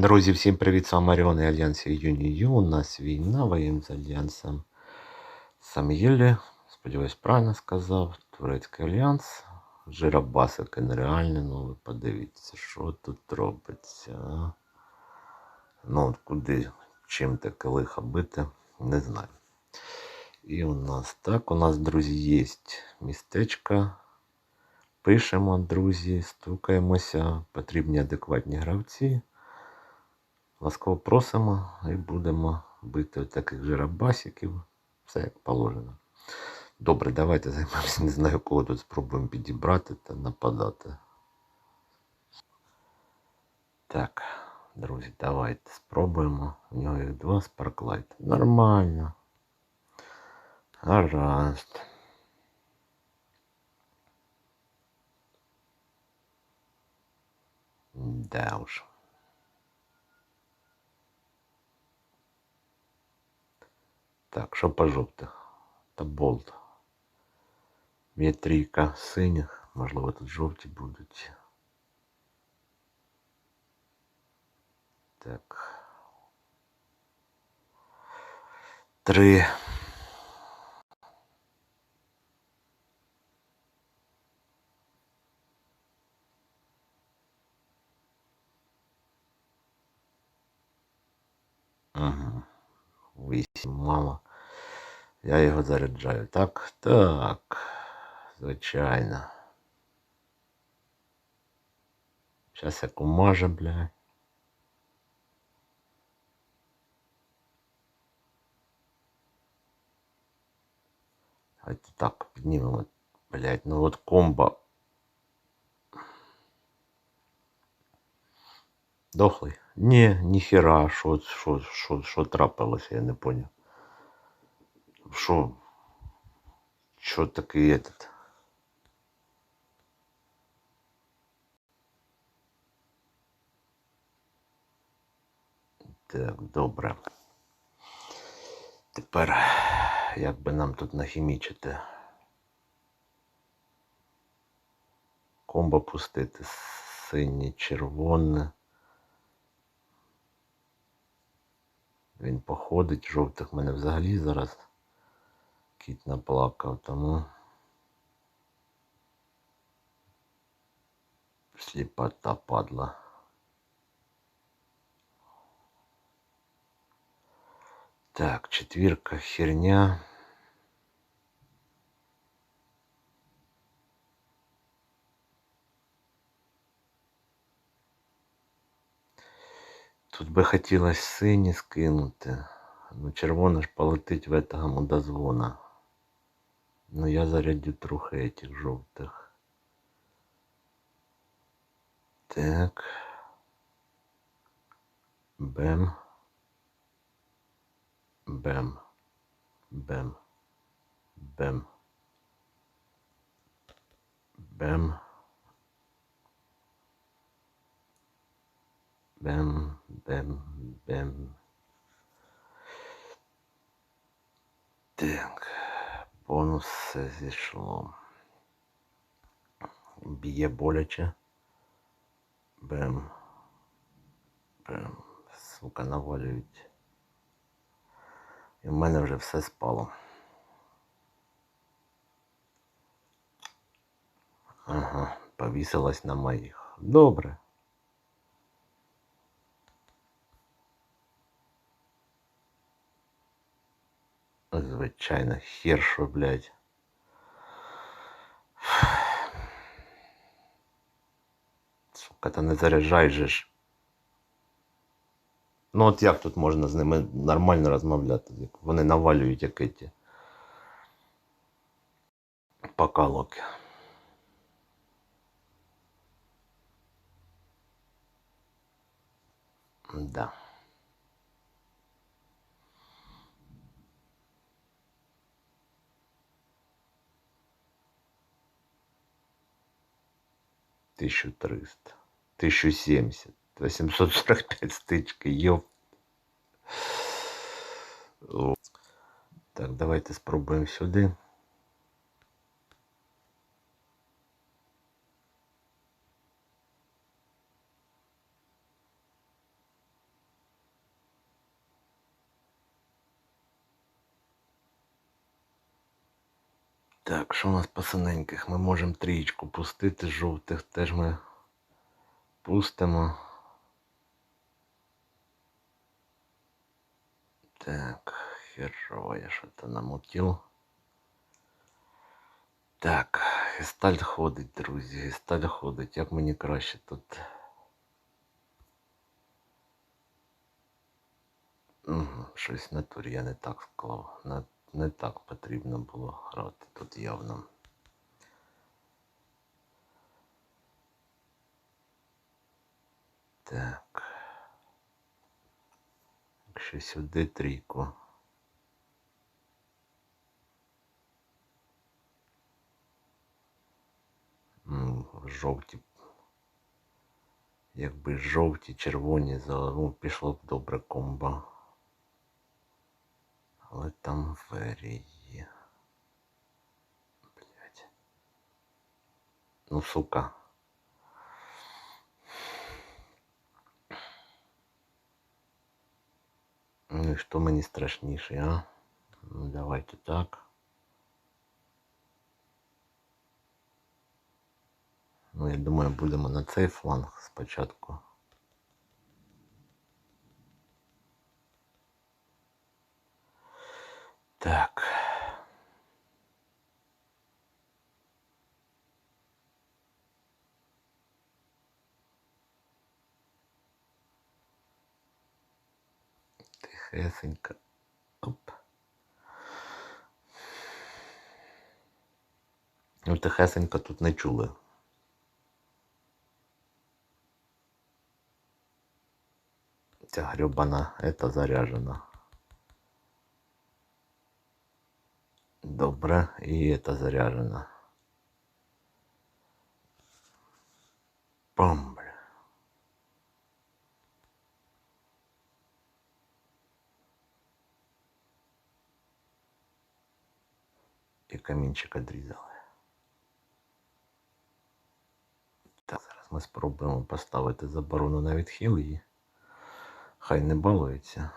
Друзі, всім привіт! З вами Оріон і Альянс Юнію. У нас війна, воюємо з Альянсом Сам'єлі. Сподіваюсь, правильно сказав. Турецький альянс. Жиробасики нереальні, ну ви подивіться, що тут робиться. Ну, куди, чим таке лихо бити, не знаю. І у нас так, у нас, друзі, є містечко. Пишемо, друзі, стукаємося, потрібні адекватні гравці. Ласково просимо і будемо бити таких жиробасиків. Все як положено. Добре, давайте займемося. Не знаю, кого тут спробуємо підібрати та нападати. Так, друзі, давайте спробуємо. У нього їх два спарклайт. Нормально. Гаразд. Да уж. Так, що по жовтих? Та болт. Є трійка синіх, можливо тут жовті будуть. Так. Три. Мама. Я його заряджаю. Так, так. Звичайно. Зараз як умаже, бля. Давайте так, піднімемо. Блять, ну от комбо. Дохлий? Ні, ніхера, що, що, що, що трапилося, я не поняв. Що? Що такий этот? Так, добре. Тепер як би нам тут нахімічити? Комбо пустити синє, червоне. Він походить, жовтих в мене взагалі зараз кіт наплакав, тому сліпота падла. Так, четвірка херня. Тут би хотілося сині скинути. Ну, червона ж полетить в этого мудозвона. Ну я зарядю трохи этих жовтих. Так. Бем. Бем. Бем. Бем. Бем. Бем. Бем. Бем. Так. Бонус все зійшло. Б'є боляче. Бем. Бем. Сука, навалюють. І в мене вже все спало. Ага, повісилась на моїх. Добре. Звичайно, хер що, блядь. Сука, та не заряджай же ж. Ну от як тут можна з ними нормально розмовляти? Як Вони навалюють як ті покалоки. Да. 1300, 1070, 845 стычка, ёп. Так, давайте спробуємо сюди. Так, що у нас по синеньких? Ми можемо трієчку пустити, жовтих теж ми пустимо. Так, херово я що-то намутив. Так, гесталь ходить, друзі, гесталь ходить. Як мені краще тут. Угу, щось на турі я не так склав. Не, не так потрібно було грати тут явно. Так. Якщо сюди трійку. Жовті. Якби жовті, червоні, зелені, пішло б добре комбо. Але там ферії. Блять. Ну, сука. Ну і що мені страшніше, а? Ну давайте так. Ну, я думаю, будемо на цей фланг спочатку. Так. Тихесенько. Оп. Ну, тихесенько тут не чули. Ця гребана, это заряжена. Добре, і это заряжена. Пам, бля. І камінчик відрізали. Так, зараз ми спробуємо поставити заборону на відхил і хай не балується.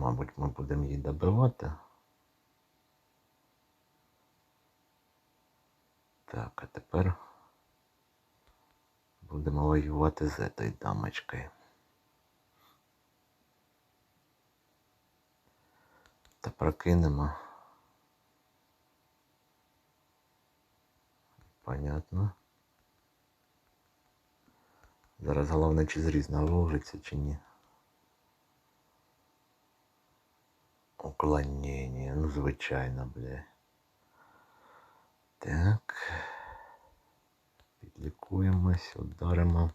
Мабуть, ми будемо її добивати. Так, а тепер будемо воювати з этой дамочкою. Та прокинемо. Понятно. Зараз головне, чи зріз наложиться, чи ні. Уклонення, ну звичайно, бля. Так. Підлікуємось, ударимо.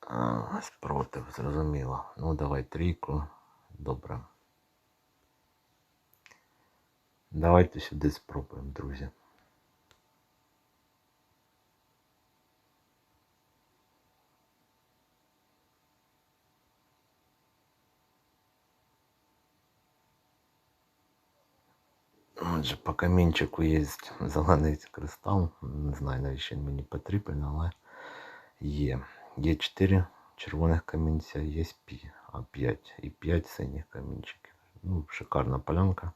А, спротив, зрозуміло. Ну, давай трійку. Добре. Давайте сюди спробуємо, друзі. Отже, по камінчику є зелений кристал. Не знаю, навіщо він мені потрібен, але є. Є 4 червоних камінця, є 5 і 5 синіх камінчиків. Ну, шикарна полянка.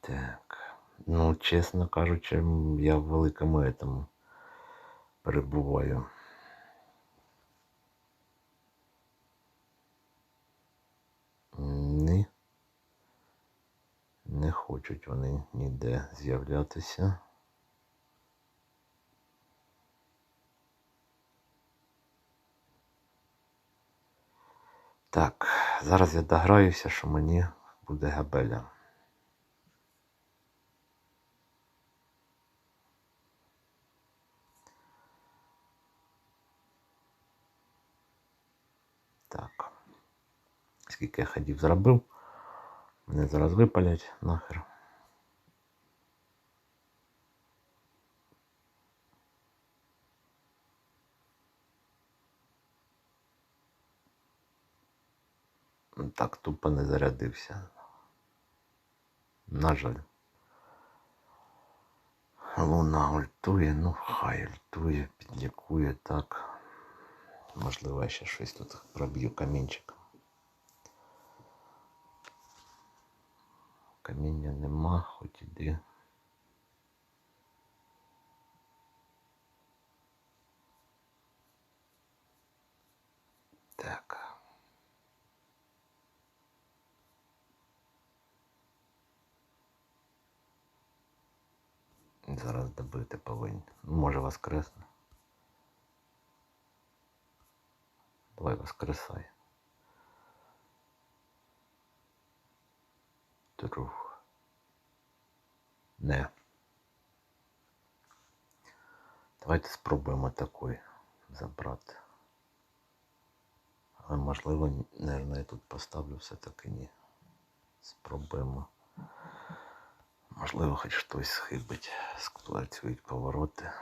Так. Ну, чесно кажучи, я в великому этому перебуваю. Ні. Не хочуть вони ніде з'являтися. Так, зараз я дограюся, що мені буде габеля. Так. Скільки я ходів зробив. Мене зараз випалять нахер. Так, тупо не зарядився. На жаль. Луна ультує, ну хай ультує, підлікує так. Можливо, я ще щось тут проб'ю камінчик. Каміння нема, хоч іди. Так. Зараз добити повинні. Ну, Може воскресне. Давай воскресай. Друг. Не. Давайте спробуємо такий забрати. Але можливо, наверное, я тут поставлю все-таки ні. Спробуємо. Можливо, хоч хтось схибить, спрацюють повороти.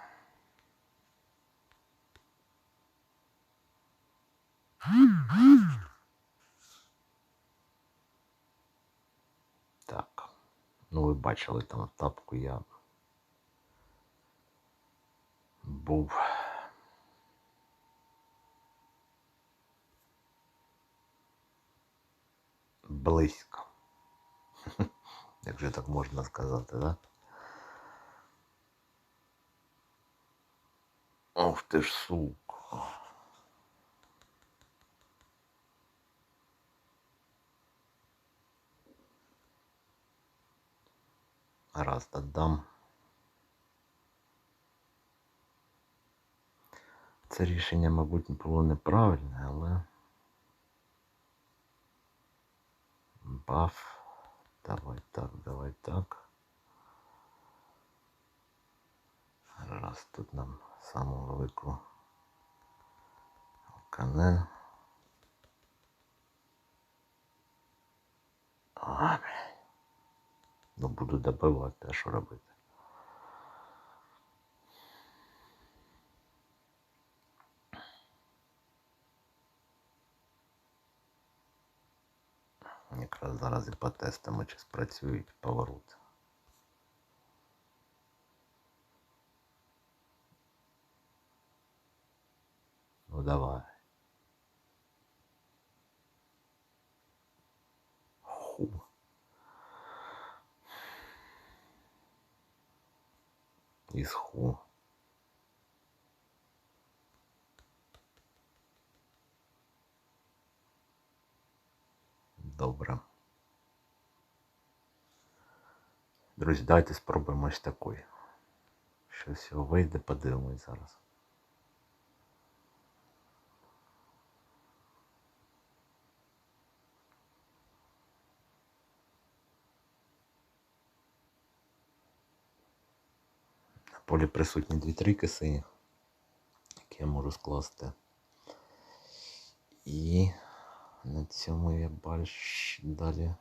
Так. Ну, ви бачили там тапку я був. Близько. Якщо так можна сказати, да? Ох ти ж сука. Додам. Це рішення, мабуть, було неправильне, але баф. Давай так, давай так. Раз тут нам саму велику канен. Ну буду добивати, а що робити? Якраз зараз і потестимо, чи спрацюють повороти. Ну давай. Із ху. Добре. Друзі, давайте спробуємо ось такий. Щось вийде, подивимось зараз. Полі присутні дві трійки синіх, які я можу скласти. І на цьому я більш далі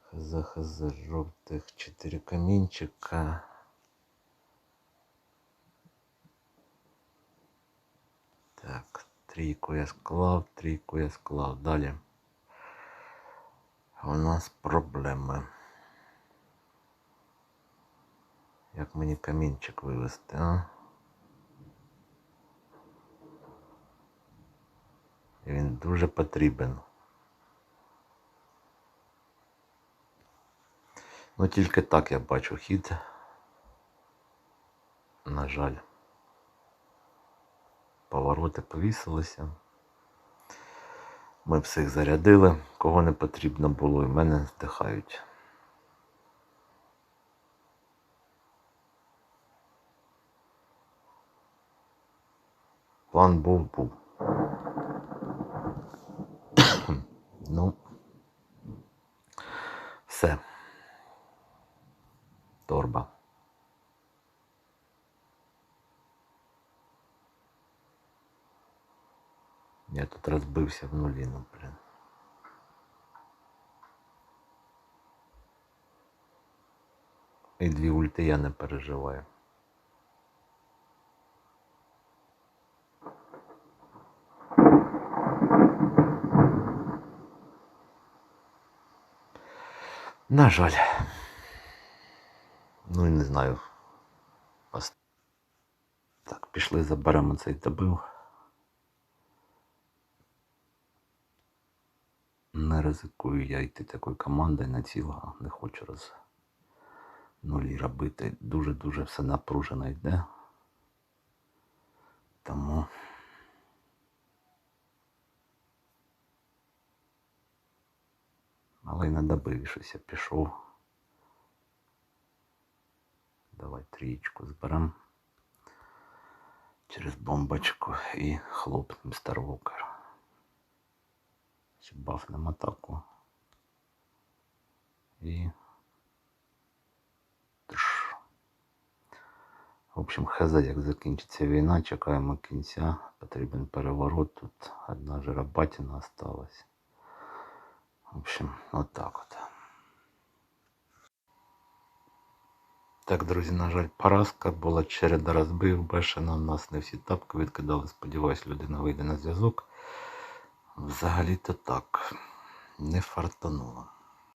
хз хз жовтих чотири камінчика. Так, трійку я склав, трійку я склав. Далі. У нас проблеми. Як мені камінчик вивести, а? І Він дуже потрібен. Ну тільки так я бачу хід. На жаль. Повороти повісилися. Ми всіх зарядили, кого не потрібно було, і мене здихають. План був був. ну, все. Торба. Я тут розбився в нулі, ну, блин. І дві ульти я не переживаю. На жаль. Ну і не знаю. Так, пішли, заберемо цей добив. Не ризикую я йти такою командою на цілого, не хочу роз нулі робити. Дуже-дуже все напружено йде. Тому. Але й на добиві щось я пішов. Давай трієчку зберем через бомбочку і хлопнем Старвокер. Ще бафнем атаку. І. Тш. В общем, хз, як закінчиться війна, чекаємо кінця. Потрібен переворот. Тут одна жиробатина осталась. В общем, от так вот. Так, друзі, на жаль, поразка була череда розбив, бешена. У нас не всі тапки відкидали. Сподіваюсь, людина вийде на зв'язок. Взагалі-то так. Не фартануло.